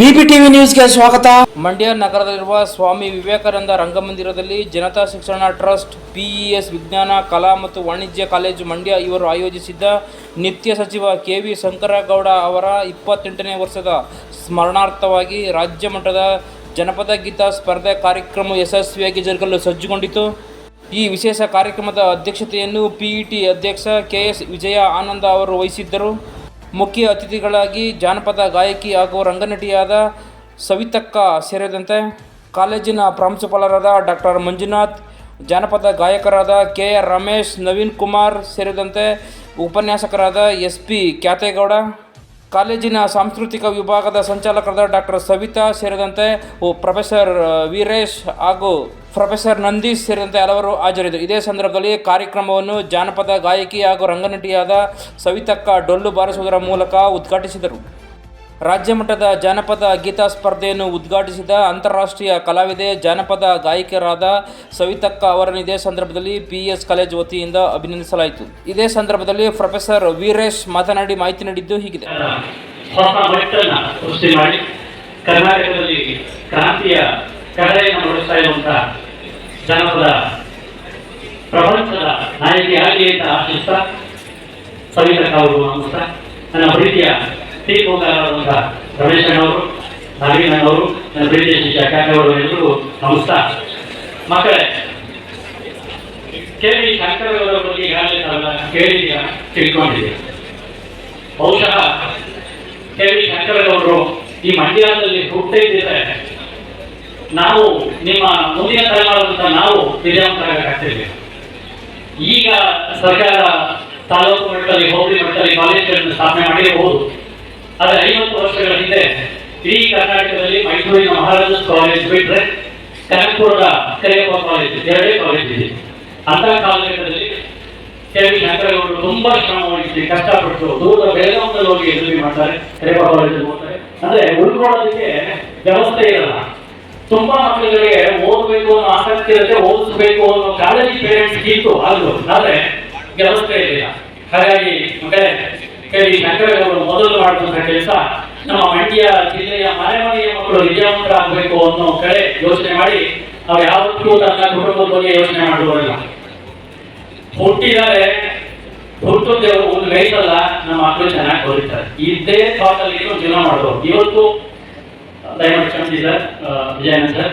ಬಿಬಿಟಿವಿ ನ್ಯೂಸ್ಗೆ ಸ್ವಾಗತ. ಮಂಡ್ಯ ನಗರದಲ್ಲಿರುವ ಸ್ವಾಮಿ ವಿವೇಕಾನಂದ ರಂಗಮಂದಿರದಲ್ಲಿ ಜನತಾ ಶಿಕ್ಷಣ ಟ್ರಸ್ಟ್ ಪಿಇಎಸ್ ವಿಜ್ಞಾನ, ಕಲಾ ಮತ್ತು ವಾಣಿಜ್ಯ ಕಾಲೇಜು ಮಂಡ್ಯ ಇವರು ಆಯೋಜಿಸಿದ್ದ ನಿತ್ಯ ಸಚಿವ ಕೆ ವಿ ಶಂಕರಗೌಡ ಅವರ ಇಪ್ಪತ್ತೆಂಟನೇ ವರ್ಷದ ಸ್ಮರಣಾರ್ಥವಾಗಿ ರಾಜ್ಯ ಮಟ್ಟದ ಜನಪದ ಗೀತಾ ಸ್ಪರ್ಧೆ ಕಾರ್ಯಕ್ರಮ ಯಶಸ್ವಿಯಾಗಿ ಜರುಗಲು ಸಜ್ಜುಗೊಂಡಿತು. ಈ ವಿಶೇಷ ಕಾರ್ಯಕ್ರಮದ ಅಧ್ಯಕ್ಷತೆಯನ್ನು ಪಿಇಟಿ ಅಧ್ಯಕ್ಷ ಕೆ ಎಸ್ ವಿಜಯ ಆನಂದ ಅವರು ವಹಿಸಿದ್ದರು. ಮುಖ್ಯ ಅತಿಥಿಗಳಾಗಿ ಜಾನಪದ ಗಾಯಕಿ ಹಾಗೂ ರಂಗನಟಿಯಾದ ಸವಿತಕ್ಕ ಸೇರಿದಂತೆ ಕಾಲೇಜಿನ ಪ್ರಾಂಶುಪಾಲರಾದ ಡಾಕ್ಟರ್ ಮಂಜುನಾಥ್, ಜಾನಪದ ಗಾಯಕರಾದ ಕೆ ಆರ್ ರಮೇಶ್, ನವೀನ್ ಕುಮಾರ್ ಸೇರಿದಂತೆ ಉಪನ್ಯಾಸಕರಾದ ಎಸ್ ಪಿ ಕ್ಯಾತೇಗೌಡ ಕಾಲೇಜಿನ ಸಾಂಸ್ಕೃತಿಕ ವಿಭಾಗದ ಸಂಚಾಲಕರಾದ ಡಾಕ್ಟರ್ ಸವಿತಾ ಸೇರಿದಂತೆ ಪ್ರೊಫೆಸರ್ ವೀರೇಶ್ ಹಾಗೂ ಪ್ರೊಫೆಸರ್ ನಂದೀಶ್ ಸೇರಿದಂತೆ ಹಲವರು ಹಾಜರಿದ್ದರು. ಇದೇ ಸಂದರ್ಭದಲ್ಲಿ ಕಾರ್ಯಕ್ರಮವನ್ನು ಜಾನಪದ ಗಾಯಕಿ ಹಾಗೂ ರಂಗನಟಿಯಾದ ಸವಿತಕ್ಕ ಡೊಳ್ಳು ಬಾರಿಸುವುದರ ಮೂಲಕ ಉದ್ಘಾಟಿಸಿದರು. ರಾಜ್ಯ ಮಟ್ಟದ ಜಾನಪದ ಗೀತಾ ಸ್ಪರ್ಧೆಯನ್ನು ಉದ್ಘಾಟಿಸಿದ ಅಂತಾರಾಷ್ಟ್ರೀಯ ಕಲಾವಿದೆ ಜಾನಪದ ಗಾಯಕರಾದ ಸವಿತಕ್ಕ ಅವರನ್ನು ಇದೇ ಸಂದರ್ಭದಲ್ಲಿ ಪಿಎಸ್ ಕಾಲೇಜ್ ವತಿಯಿಂದ ಅಭಿನಂದಿಸಲಾಯಿತು. ಇದೇ ಸಂದರ್ಭದಲ್ಲಿ ಪ್ರೊಫೆಸರ್ ವೀರೇಶ್ ಮಾತನಾಡಿ ಮಾಹಿತಿ ನೀಡಿದ್ದು ಹೀಗಿದೆ. ಕರ್ನಾಟಕದಲ್ಲಿ ಕ್ರಾಂತಿಯ ಕಡೆಯನ್ನು ನೋಡಿಸ್ತಾ ಇರುವಂತಹ ಜನಪದ ಪ್ರಪಂಚದ ನಾಯಕಿಯಾಗಿ ಅಂತ ಆಶಿಸ್ತಾ ಸವಿತಕ್ಕ ಅವರು ಅನ್ನಿಸ್ತಾ ನನ್ನ ಪ್ರೀತಿಯ ತೀರ್ಪುಗಾರರಾದಂತಹ ರಮೇಶ್ ಅಣ್ಣವರು ನವೀನ್ ಅಣ್ಣವರು ನನ್ನ ಪ್ರೀತಿಯ ಅವರು ಎಲ್ಲರೂ ನಮಸ್ಕಾರ. ಮಕ್ಕಳೇ ಕೆ ವಿ ಶಂಕರಗೌಡರ ಬಗ್ಗೆ ಈಗಾಗಲೇ ತಾವೆಲ್ಲ ಕೇಳಿದೀಯ ತಿಳ್ಕೊಂಡಿದ್ದೀನಿ ಬಹುಶಃ ಕೆ ವಿ ಶಂಕರಗೌಡರು ಈ ಮಂಡ್ಯದಲ್ಲಿ ಹುಟ್ಟಿದ್ದರೆ ನಾವು ನಿಮ್ಮ ಮುಂದಿನ ತಲೆಮಾರಂತ ನಾವು ವಿದ್ಯಾವಂತರಾಗಬೇಕಾಗ್ತೇವೆ ಈಗ ಸರ್ಕಾರ ತಾಲೂಕು ಮಟ್ಟದಲ್ಲಿ, ಹೋಬಳಿ ಮಟ್ಟದಲ್ಲಿ, ಕಾಲೇಜುಗಳನ್ನು ಸ್ಥಾಪನೆ ಮಾಡಿರಬಹುದು. ಆದರೆ ಐವತ್ತು ವರ್ಷಗಳ ಹಿಂದೆ ಇಡೀ ಕರ್ನಾಟಕದಲ್ಲಿ ಮೈಸೂರಿನ ಮಹಾರಾಜಸ್ ಕಾಲೇಜ್ ಬಿಟ್ಟರೆ ಕನಕಪುರದ ಕರಿಯಪ್ಪ ಕಾಲೇಜ್ ಎರಡೇ ಕಾಲೇಜ್ ಇದೆ. ಅಂತ ಕಾಲಘಟ್ಟದಲ್ಲಿ ಕೆ ವಿ ಶಂಕರಗೌಡರು ತುಂಬಾ ಶ್ರಮ ವಹಿಸಿ ಕಷ್ಟಪಟ್ಟು ದೂರ ಬೆಳಗಾವಿನಲ್ಲಿ ಹೋಗಿ ಎದುರು ಮಾಡ್ತಾರೆ, ಕರಿಯಪ್ಪ ಕಾಲೇಜಲ್ಲಿ ಹೋಗ್ತಾರೆ ಅಂದ್ರೆ ಉಳ್ಕೊಳ್ಳೋದಕ್ಕೆ ವ್ಯವಸ್ಥೆ ಇರಲ್ಲ. ತುಂಬಾ ಮಕ್ಕಳಿಗೆ ಓದಬೇಕು ಅನ್ನೋ ಆಸಕ್ತಿ ಇರುತ್ತೆ, ಓದಿಸ್ಬೇಕು ಅನ್ನೋ ಕಾಲೇಜ್ ಪೇರೆಂಟ್ಸ್ ಇತ್ತು ಆಗಲು ಆದ್ರೆ ವ್ಯವಸ್ಥೆ ಇರಲಿಲ್ಲ. ಹಾಗಾಗಿ ಮಕ್ಕಳೇ ವಿ ಶಂಕರಗೌಡರು ಮೊದಲು ಮಾಡುವಂತ ಕೆಲಸ ನಮ್ಮ ಮಂಡ್ಯ ಜಿಲ್ಲೆಯ ಮನೆ ಮನೆಯ ಮಕ್ಕಳು ವಿದ್ಯಾವಂತರಾಗಬೇಕು ಅನ್ನೋ ಕಡೆ ಯೋಚನೆ ಮಾಡಿ, ಅವ್ರು ಯಾವತ್ತೂ ತನ್ನ ಕುಟುಂಬದ ಬಗ್ಗೆ ಯೋಚನೆ ಮಾಡುವುದಿಲ್ಲ. ಹುಟ್ಟಿದರೆ ಹುಟ್ಟುದೇವರು ಒಂದು ವಯಸ್ಸಲ್ಲ ನಮ್ಮ ಮಕ್ಕಳು ಚೆನ್ನಾಗಿ ಓದಿದ್ದಾರೆ ಇದೇ ಥಾಟ್ ಅಲ್ಲಿ ಜೀವನ ಮಾಡಬಹುದು ಇವತ್ತು, ದಯಮಾಡಿ ಕ್ಷಮಿಸಿ ಸರ್ ವಿಜಯನಂದ್ ಸರ್.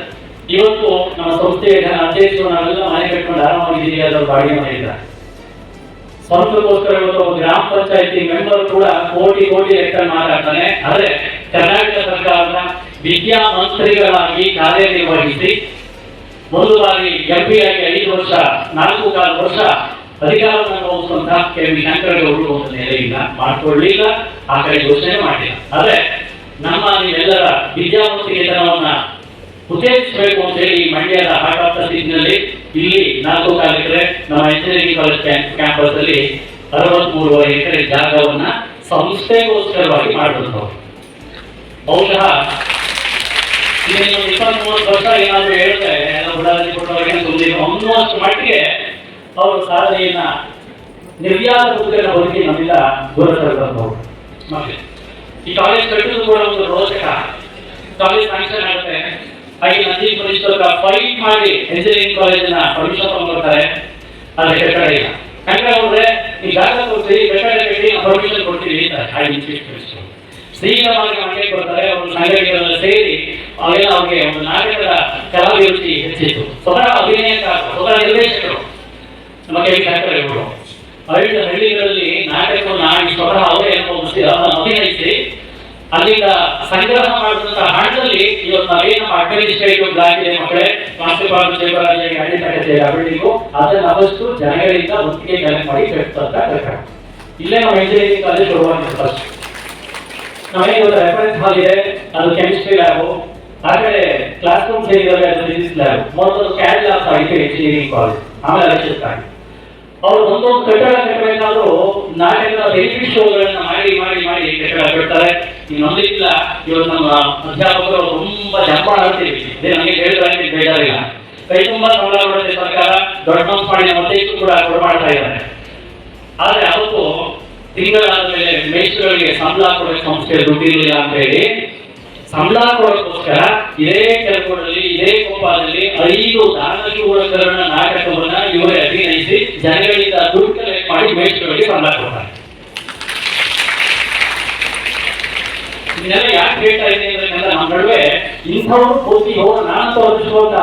ಇವತ್ತು ನಮ್ಮ ಸಂಸ್ಥೆಯ ಅಧ್ಯಕ್ಷರು ನಾವೆಲ್ಲ ಮನೆ ಕಟ್ಕೊಂಡು ಆರಾಮಾಗಿದ್ದೀವಿ ಅದರ ಬಾಡಿಗೆ ಮನೆ ಇದ್ದಾರೆ ಸ್ವಂತಕ್ಕೋಸ್ಕರ ಇವತ್ತು ಗ್ರಾಮ ಪಂಚಾಯತಿ ಮೆಂಬರ್ ಕೂಡ ಕೋಟಿ ಕೋಟಿ ಲೆಕ್ಕ ಮಾತಾಡ್ತಾನೆ. ಆದ್ರೆ ಕರ್ನಾಟಕ ಸರ್ಕಾರದ ವಿದ್ಯಾ ಮಂತ್ರಿಗಳಾಗಿ ಕಾರ್ಯನಿರ್ವಹಿಸಿ ಒಂದು ಬಾರಿ ಎಂಪಿ ಆಗಿ ಐದು ವರ್ಷ, ನಾಲ್ಕು ಕಾಲು ವರ್ಷ ಅಧಿಕಾರವನ್ನು ಅನುಭವಿಸುವಂತಹ ಕೆ ವಿ ಶಂಕರಗೌಡರು ಒಂದು ನೆಲೆಯಿಂದ ಮಾಡ್ಕೊಳ್ಳಿಲ್ಲ, ಆ ಕಡೆ ಯೋಚನೆ ಮಾಡಿಲ್ಲ. ಆದ್ರೆ ನಮ್ಮ ನೀವೆಲ್ಲರ ವಿದ್ಯಾವಂತಿಕೆತನವನ್ನ ಉತ್ತೇಜಿಸಬೇಕು ಅಂತ ಹೇಳಿ ಮಂಡ್ಯದ ದ ಸಿಟಿನಲ್ಲಿ ಇಲ್ಲಿ ನಾಲ್ಕು ಕಾಲು ಎಕರೆ ನಮ್ಮ ಇಂಜಿನಿಯರಿಂಗ್ ಕಾಲೇಜ್ ಕ್ಯಾಂಪಸ್ ಅಲ್ಲಿ ಅರವತ್ಮೂರು ಎಕರೆ ಜಾಗವನ್ನ ಸಂಸ್ಥೆಗೋಸ್ಕರವಾಗಿ ಮಾಡುವಂಥವ್ರು ಬಹುಶಃ ಇಪ್ಪತ್ತ್ ಮೂವತ್ತು ವರ್ಷ ಏನಾದ್ರು ಎಲ್ಲ ಬುಡಾದಿ ಕೊಟ್ಟವರಿಗೆ ತುಂಬಿದ ಅನ್ನುವಷ್ಟು ಮಟ್ಟಿಗೆ ಅವರು ಸಾಧನೆಯನ್ನ ನಿರ್ಯಾತ ಬದುಕಿನ ಬದುಕಿ ನಮ್ಮಿಂದ ದೂರ ತರಬಹುದು ಈ ಕಾಲೇಜ್ ಕಟ್ಟೋದು ಕೂಡ ಒಂದು ರೋಚಕ. ಕಾಲೇಜ್ ಸ್ಯಾಂಕ್ಷನ್ ಆಗುತ್ತೆ. ಹಾಗೆ ನಂದಿನಿ ಪರಿಷತ್ ಫೈಟ್ ಮಾಡಿ ಎಂಜಿನಿಯರಿಂಗ್ ಕಾಲೇಜಿನ ಪರಮೇಶ್ವರ ಬರ್ತಾರೆ ಅದು ಕಟ್ಟಡ ಇಲ್ಲ. ಯಾಕಂದ್ರೆ ಅವ್ರೆ ಈ ಜಾಗ ಕೊಡ್ತೀವಿ ಕಟ್ಟಡ ಕಟ್ಟಿ ಪರ್ಮಿಷನ್ ಕೊಡ್ತೀವಿ ಅಂತ ಹಾಗೆ ಇನ್ಸ್ಟಿಟ್ಯೂಟ್ ಶ್ರೀರಾಮಾಗಿ ಮಂಡ್ಯಕ್ಕೆ ಬರ್ತಾರೆ, ಅವರು ಸಂಘಟನೆಗಳೆಲ್ಲ ಸೇರಿ ಅವೆಲ್ಲ ಅವ್ರಿಗೆ ಒಂದು ನಾಗರಿಕರ ಕಲಾಭಿರುಚಿ ಹೆಚ್ಚಿತ್ತು. ಸ್ವತಃ ಅಭಿನಯಕಾರ ಸ್ವತಃ ನಿರ್ದೇಶಕರು. ನಮ್ಮ ಕೈ ಶಾಸಕರು ಹಳ್ಳಿ ಹಳ್ಳಿಗಳಲ್ಲಿ ನಾಗರಿಕರು ನಾಗಿ ಸ್ವತಃ ಅವರೇ ಅಭಿನಯಿಸಿ ಅಲ್ಲಿಂದ ಸಂಗ್ರಹ ಮಾಡಿದಂತಹ ಹಣದಲ್ಲಿ ಇವತ್ತು ನಾವೇನು ನಮ್ಮ ಅಡ್ಮಿನಿಸ್ಟ್ರೇಟಿವ್ ಇದೆ ಮಕ್ಕಳೇ? ಕಾನ್ಸ್ಟೇಬಲ್ ಚೇಂಬರಾಜಿ ಅಡ್ಡಿತಕ್ಕಂತೆ ಬಿಲ್ಡಿಂಗು ಅದನ್ನ ಅದಷ್ಟು ಜನಗಳಿಂದ ಒಟ್ಟಿಗೆ ಕಲೆಕ್ಟ್ ಮಾಡಿ ಕಟ್ಟಂತ ಕಟ್ಟಡ ಇಲ್ಲೇ ನಮ್ಮ ಇಂಜಿನಿಯರಿಂಗ್ ಕಾಲೇಜ್ ಶುರುವಾಗಿದೆ ಫಸ್ಟ್ ನಮಗೆ ಒಂದು ರೆಫರೆನ್ಸ್ ಹಾಲ್ ಇದೆ, ಅದು ಕೆಮಿಸ್ಟ್ರಿ ಲ್ಯಾಬು ಆ ಕ್ಲಾಸ್ ರೂಮ್ ಏನಿದಾವೆ ಅದು ಫಿಸಿಕ್ಸ್ ಲ್ಯಾಬ್ ಮೊದಲು ಕ್ಯಾಡ್ ಲ್ಯಾಬ್ ಆಗಿದೆ ಇಂಜಿನಿಯರಿಂಗ್ ಕಾಲೇಜ್ ಆಮೇಲೆ ಲೆಕ್ಚರ್ಸ್ ಆಗಿ ಅವರು ಒಂದೊಂದು ಕಟ್ಟಡ ಕಟ್ಟಬೇಕಾದ್ರೂ ನಾಟಕದ ಬೆನಿಫಿಟ್ ಶೋಗಳನ್ನ ಮಾಡಿ ಮಾಡಿ ಮಾಡಿ ಕಟ್ಟಡ ಕಟ್ತಾರೆ. ಇನ್ನೊಂದಿಲ್ಲ ಇವತ್ತು ನಮ್ಮ ಅಧ್ಯಾಪಕರು ತುಂಬಾ ಜಂಪಾಳ ಅಂತೀವಿ ನಮಗೆ ಹೇಳಿದ್ರೆ ಬೇಜಾರಿಲ್ಲ. ಕೈ ತುಂಬಾ ಸಂಬಳ ಕೊಡುತ್ತೆ ಸರ್ಕಾರ ದೊಡ್ಡ ಮಾಡಿ ನಮ್ಮ ಕೂಡ ಮಾಡ್ತಾ ಇದ್ದಾರೆ. ಆದ್ರೆ ಅವತ್ತು ತಿಂಗಳಾದ ಮೇಲೆ ಮೇಷ್ಟ್ರುಗಳಿಗೆ ಸಂಬಳ ಕೊಡೋ ಸಂಸ್ಥೆ ದುಡ್ಡಿರಲಿಲ್ಲ ಅಂತ ಹೇಳಿ ಸಂಬಳ ಕೊಡೋಕ್ಕೋಸ್ಕರ ಇದೇ ಕೆಲಸಗಳಲ್ಲಿ ಇದೇ ಕೋಪದಲ್ಲಿ ಐದು ದಾನಶೂರಕರನ್ನ ನಾಟಕವನ್ನ ಇವರೇ ಅಭಿನಯಿಸಿ ಜನಗಳಿಂದ ದುಡ್ಡು ಕಲೆಕ್ಟ್ ಮಾಡಿ ಮೇಷ್ಟ್ರುಗಳಿಗೆ ಸಂಬಳ ಕೊಡ್ತಾರೆ. ಇದನ್ನೆಲ್ಲ ಯಾಕೆ ಹೇಳ್ತಾ ಇದ್ದೀನಿ ಅಂದ್ರೆ ನಮ್ಮ ನಡುವೆ ಇಂಥವ್ರು ಪೂರ್ತಿ ಹೋಗ ನಾನು ಅದೃಷ್ಟವಂತ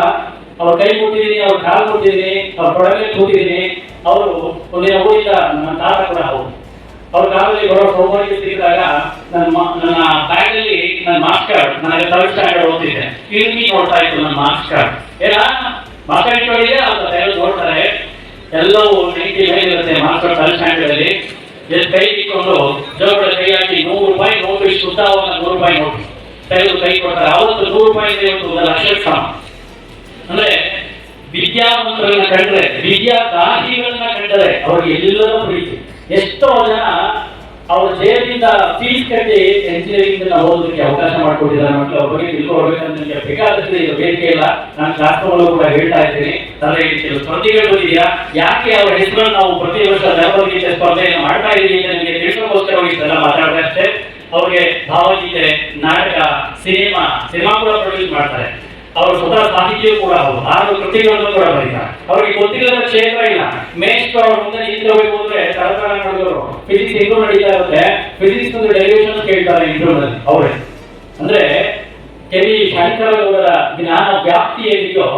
ಅವ್ರ ಕೈ ಕೊಟ್ಟಿದ್ದೀನಿ ಅವ್ರ ಕಾಲು ಕೊಟ್ಟಿದ್ದೀನಿ ಅವ್ರ ಕೊಡಲೇ ಕೂತಿದ್ದೀನಿ. ಅವರು ಒಂದಿನ ಊರಿಂದ ನನ್ನ ತಾತ ಕೂಡ ಹೌದು ಅವ್ರ ಕಾಲದಲ್ಲಿ ಬರೋ ಸೌಭಾಗ್ಯ ಸಿಕ್ಕಿದಾಗ ನನ್ನ ನನ್ನ ಬ್ಯಾಗಲ್ಲಿ ನನ್ನ ಮಾರ್ಕ್ಸ್ ಕಾರ್ಡ್, ನನಗೆ ಥರ್ಡ್ ಸ್ಟ್ಯಾಂಡರ್ಡ್ ಓದ್ತಿದ್ದೆ. ತಿರುಗಿ ನೋಡ್ತಾ ಇತ್ತು ನನ್ನ ಮಾರ್ಕ್ಸ್ ಕಾರ್ಡ್? ಏನ? ಅಂತ ತೆಗೆದು ನೋಡ್ತಾರೆ. ಎಲ್ಲವೂ ನೈಂಟಿ ಮೇಲೆ ಇರುತ್ತೆ ಮಾರ್ಕ್ಸ್ ಕಾರ್ಡ್ ಥರ್ಡ್ ಸ್ಟ್ಯಾಂಡರ್ಡ್ ಅಲ್ಲಿ. ಎಷ್ಟು ಕೈ ಇಟ್ಕೊಂಡು ಜೋಬಳ ಕೈ ಹಾಕಿ ನೂರು ರೂಪಾಯಿ ನೋಟು ಇಷ್ಟು ಉದ್ದವಾದ ನೂರು ರೂಪಾಯಿ ನೋಟು ತೆಗೆದು ಕೈ ಕೊಡ್ತಾರೆ. ಅವತ್ತು ನೂರು ರೂಪಾಯಿ ಇದೆ ಇವತ್ತು ಒಂದು ಲಕ್ಷ ಅಂದ್ರೆ ವಿದ್ಯಾವಂತರನ್ನ ಕಂಡ್ರೆ ವಿದ್ಯಾದಾಹಿಗಳನ್ನ ಕಂಡರೆ ಅವ್ರಿಗೆ ಎಲ್ಲರೂ ಪ್ರೀತಿ. ಎಷ್ಟೋ ಜನ ಅವ್ರ ಜೇಬಿಂದ ಫೀಸ್ ಕಟ್ಟಿ ಎಂಜಿನಿಯರಿಂಗ್ ಓದೋದಕ್ಕೆ ಅವಕಾಶ ಮಾಡಿಕೊಟ್ಟಿದ್ದಾರೆ ಮಕ್ಕಳು ಅವ್ರ ಬಗ್ಗೆ ತಿಳ್ಕೊಳ್ಬೇಕಂತ ನನಗೆ ಬೇಕಾದಷ್ಟು ಇದು ಬೇಡಿಕೆ ಇಲ್ಲ. ನಾನು ಶಾಸ್ತ್ರಗಳು ಕೂಡ ಹೇಳ್ತಾ ಇದ್ದೀನಿ, ತಲೆ ಕೆಲವು ಸ್ಪರ್ಧೆಗಳು ಬಂದಿದೆಯಾ ಯಾಕೆ ಅವರ ಹೆಸರನ್ನು ನಾವು ಪ್ರತಿ ವರ್ಷ ಧರ್ಮಗೀತೆ ಸ್ಪರ್ಧೆಯನ್ನು ಮಾಡ್ತಾ ಇದ್ದೀವಿ ಅಂತ ನನಗೆ ತಿಳ್ಕೊಂಡೋಸ್ಕರವಾಗಿ ಇದೆಲ್ಲ ಮಾತಾಡ್ತಾ ಅವ್ರಿಗೆ ಭಾವಗೀತೆ, ನಾಟಕ, ಸಿನಿಮಾ ಸಿನಿಮಾ ಕೂಡ ಪ್ರೊಡ್ಯೂಸ್ ಮಾಡ್ತಾರೆ. ಅವರು ಸ್ವತಃ ಸಾಹಿತ್ಯವೂ ಕೂಡ ಅವರು ಆರು ಕೃತಿಗಳನ್ನು ಕೂಡ ಬರೀತಾರೆ. ಅವ್ರಿಗೆ ಗೊತ್ತಿಲ್ಲದ ಕ್ಷೇತ್ರ ಇಲ್ಲ. ಮೇಷ್ಟ್ರು ಅವ್ರ ಮುಂದೆ ನಿಂತಿರಬೇಕು ಅಂದ್ರೆ ಸರ್ಕಾರ ಮಾಡಿದವರು ಫಿಸಿಕ್ಸ್ ಹೆಂಗೂ ನಡೀತಾ ಇರುತ್ತೆ. ಫಿಸಿಕ್ಸ್ ಒಂದು ಡೈಲ್ಯೂಷನ್ ಕೇಳ್ತಾರೆ ಇಂಟರ್ನಲ್ಲಿ ಅವರೇ. ಅಂದ್ರೆ ಕೆವಿ ಶಂಕರ್ ಅವರ ಜ್ಞಾನ ವ್ಯಾಪ್ತಿ ಏನಿದೆಯೋ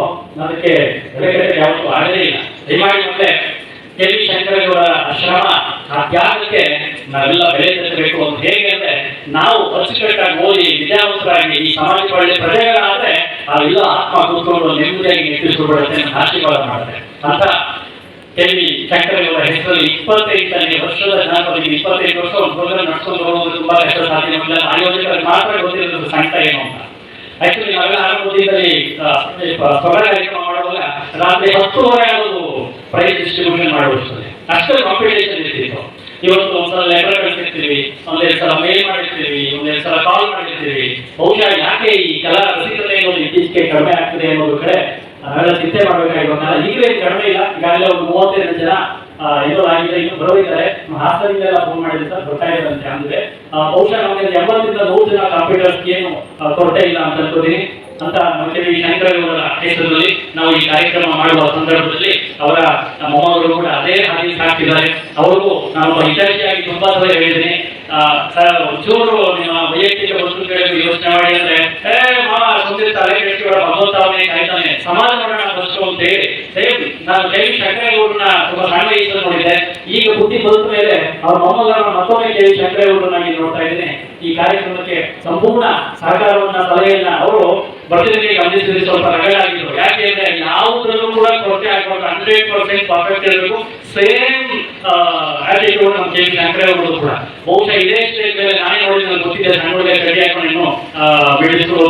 ಅದಕ್ಕೆ ಬೆಳಗ್ಗೆ ಯಾವತ್ತೂ ಆಗದೇ ಇಲ್ಲ. ದಯಮಾಡಿ ಮತ್ತೆ ಕೆವಿ ಶಂಕರ್ ಅವರ ಶ್ರಮ, ಆ ತ್ಯಾಗಕ್ಕೆ ನಾವೆಲ್ಲ ಬೆಲೆ ತರಬೇಕು ಅಂತ ಹೇಗೆ ಅಂದ್ರೆ ನಾವು ಅಚ್ಚುಕಟ್ಟಾಗಿ ಓದಿ ವಿದ್ಯಾವಂತರಾಗಿ ಈ ಸಮಾಜ ಒಳ್ಳೆ ಪ್ರಜೆಗಳಾದ್ರೆ ಅವೆಲ್ಲ ಆತ್ಮ ಕೂತ್ಕೊಂಡು ನೆಮ್ಮದಿಯಾಗಿ ಅಂತ ಆಶೀರ್ವಾದ ಮಾಡುತ್ತೆ ಅಂತ ಹೇಳಿ ಫ್ಯಾಕ್ಟರಿಗಳ ಹೆಸರು ಹೆಸರಲ್ಲಿ ಇಪ್ಪತ್ತೈದು ತಾರೀಕು ವರ್ಷದ ಜನಪದಿಗೆ ಇಪ್ಪತ್ತೈದು ವರ್ಷ ಒಂದು ಪ್ರೋಗ್ರಾಮ್ ನಡ್ಸ್ಕೊಂಡು ಹೋಗೋದು ತುಂಬಾ ಕಷ್ಟ ಸಾಧ್ಯವಿಲ್ಲ ಆಯೋಜಕರಿಗೆ ಮಾತ್ರ ಗೊತ್ತಿರೋದು ಸಂಕಟ ಏನು ಅಂತ. ಆಕ್ಚುಲಿ ನಾವೆಲ್ಲ ಆರಂಭದಲ್ಲಿ ಕಾರ್ಯಕ್ರಮ ಮಾಡುವಾಗ ರಾತ್ರಿ ಹತ್ತುವರೆ ಆಗೋದು ಪ್ರೈಸ್ ಡಿಸ್ಟ್ರಿಬ್ಯೂಷನ್ ಮಾಡುವಷ್ಟೇ ಅಷ್ಟೇ ಕಾಂಪಿಟೇಷನ್ ಇರ್ತಿತ್ತು. ಇವತ್ತು ಒಂದ್ಸಲ ಲೆಟರ್ ಕಳಿಸಿರ್ತೀವಿ ಒಂದೇ ಸಲ ಮೇಲ್ ಮಾಡಿರ್ತೀವಿ ಒಂದೇ ಸಲ ಕಾಲ್ ಮಾಡಿರ್ತೀವಿ. ಬಹುಶಃ ಯಾಕೆ ಈ ಕಲಾ ಅನ್ನೋದು ಇತ್ತೀಚೆಗೆ ಕಡಿಮೆ ಆಗ್ತದೆ ಅನ್ನೋದು ಕಡೆ ನಾವೆಲ್ಲ ಚಿಂತೆ ಮಾಡಬೇಕಾಗಿರುವಾಗ ಈಗಲೇ ಕಡಿಮೆ ಇಲ್ಲ. ಈಗಾಗಲೇ ಒಂದು ಮೂವತ್ತೆರಡು ಜನ ಏನೋ ಆಗಿದೆ ಇನ್ನು ಬರೋದಿದ್ದಾರೆ ಹಾಸನಿಂದೆಲ್ಲ ಫೋನ್ ಮಾಡಿದ್ರೆ ಸರ್, ಬರ್ತಾ ಇದ್ದಂತೆ ಅಂದ್ರೆ ಬಹುಶಃ ನಮಗೆ ಎಂಬತ್ತರಿಂದ ನೂರು ಜನ ಕಂಪ್ಯೂಟರ್ಸ್ ಏನು ಕೊರತೆ ಇಲ್ಲ ಅಂತ ಅನ್ಕೋತೀನಿ. ಅಂತ ಮತ್ತೆ ಈ ಶಂಕರ್ ಅವರ ಹೆಸರಿನಲ್ಲಿ ನಾವು ಈ ಕಾರ್ಯಕ್ರಮ ಮಾಡುವ ಸಂದರ್ಭದಲ್ಲಿ ಅವರ ಮೊಮ್ಮಗಳು ಕೂಡ ಅದೇ ಹಾಗೆ ಸಾಕ್ತಿದ್ದಾರೆ. ಅವರು ನಾನು ಹಿತೈಷಿಯಾಗಿ ತುಂಬಾ ಸಲ ಹೇಳಿದ್ದೀನಿ. ಒಂಚೂರು ನಿಮ್ಮ ವೈಯಕ್ತಿಕ ವಸ್ತುಗಳಿಗೆ ಯೋಚನೆ ಮಾಡಿ ಅಂದ್ರೆ ಏ ಮಾವ ಸುಮ್ಮನೆ ತಲೆ ಕೆಡಿಸ್ಕೊಬೇಡ ಭಗವಂತ ಅವನೇ ಕಾಯ್ತಾನೆ. ಸಮಾಜ ಮಾಡೋಣ ಫಸ್ಟ್ ಅಂತ ಹೇಳಿ. ಸೇಮ್ ನಾನು ದೇವಿ ಶಂಕರೇಗೌಡರನ್ನ ತುಂಬಾ ಸಣ್ಣ ವಯಸ್ಸಲ್ಲಿ ಈಗ ಬುದ್ಧಿ ಬಂದ ಮೇಲೆ ಅವ್ರ ಮೊಮ್ಮಗಳನ್ನ ಮತ್ತೊಮ್ಮೆ ಕೆವಿ ಇಲ್ಲಿ ನೋಡ್ತಾ ಇದ್ದೀನಿ. ಈ ಕಾರ್ಯಕ್ರಮಕ್ಕೆ ಸಂಪೂರ್ಣ ಸಹಕಾರವನ್ನ ಸಲಹೆಯನ್ನ ಅವರು ಬರ್ತಿದ್ದಕ್ಕೆ ಗಮನಿಸಿದ್ರೆ ಸ್ವಲ್ಪ ರಗಳಾಗಿದ್ರು ಯಾಕೆ ಅಂದ್ರೆ ಯಾವುದ್ರಲ್ಲೂ ಕೂಡ ಕೊರತೆ ಆಗ್ಬಾರ್ದು. ಹಂಡ್ರೆಡ್ ಪರ್ಸೆಂಟ್ ಪರ್ಫೆಕ್ಟ್ ಇರಬೇಕು. ಸೇಮ್ ಆಟಿಟ್ಯೂಡ್ ನಮ್ಮ ಕೆ ಶಂಕರೇಗೌಡರು ಕೂಡ. ಬಹುಶಃ ಇದೇ ಸ್ಟೇಜ್ ಮೇಲೆ ನಾನೇ ನೋಡಿದ್ರೆ ಗೊತ್ತಿದೆ. ಹುಡುಗ ಕಡಿ ಹಾಕೊಂಡು ಬಿಡಿಸ್ಕೊಂಡು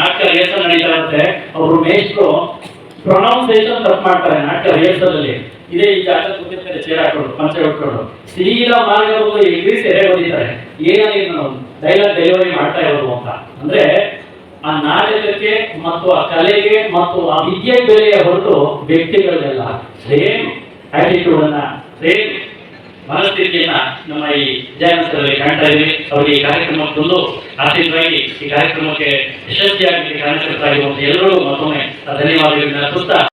ನಾಟಕ ರಿಹರ್ಸಲ್ ನಡೀತಾ ಇರುತ್ತೆ ಅವರು ಮೇಷ್ಟ್ರು ಪ್ರೊನೌನ್ಸೇಷನ್ ತಪ್ಪು ಮಾಡ್ತಾರೆ ನಾಟಕ ರಿಹರ್ಸಲ್ ಅಲ್ಲಿ ಇದೇ ಈ ಜಾಗ ಕೂತಿರ್ತಾರೆ ಚೇರ್ ಹಾಕೊಂಡು ಪಂಚ ಹೊಟ್ಕೊಂಡು ಸೀದಾ ಮಾರ್ಗ ಇಂಗ್ಲೀಷ್ ಎರೆ ಬಂದಿದ್ದಾರೆ ಏನಾಗಿ ಡೈಲಾಗ್ ಡೆಲಿವರಿ ಮಾಡ್ತಾ ಇರೋದು ಅಂತ. ಅಂದ್ರೆ ಆ ನಾಟಕಕ್ಕೆ ಮತ್ತು ಆ ಕಲೆಗೆ ಮತ್ತು ಆ ವಿದ್ಯೆ ಬೆಲೆಯ ಹೊರತು ವ್ಯಕ್ತಿಗಳಿಗೆಲ್ಲ ಸೇಮ್ ಆಟಿಟ್ಯೂಡ್ ಅನ್ನ ಸೇಮ್ ಮನಸ್ಥಿತಿಯನ್ನ ನಮ್ಮ ಈ ವಿದ್ಯಾರ್ಥಿಗಳಲ್ಲಿ ಕಾಣ್ತಾ ಇದ್ದೀವಿ. ಅವರಿಗೆ ಈ ಕಾರ್ಯಕ್ರಮಕ್ಕೆ ಆಸಕ್ತರಾಗಿ ಈ ಕಾರ್ಯಕ್ರಮಕ್ಕೆ ಯಶಸ್ವಿಯಾಗಿ ಕಾರಣಕರ್ತರಾಗಿರುವಂತ ಎಲ್ಲರೂ ಮತ್ತೊಮ್ಮೆ ಧನ್ಯವಾದಗಳನ್ನ ಅರ್ಪಿಸ್ತಾ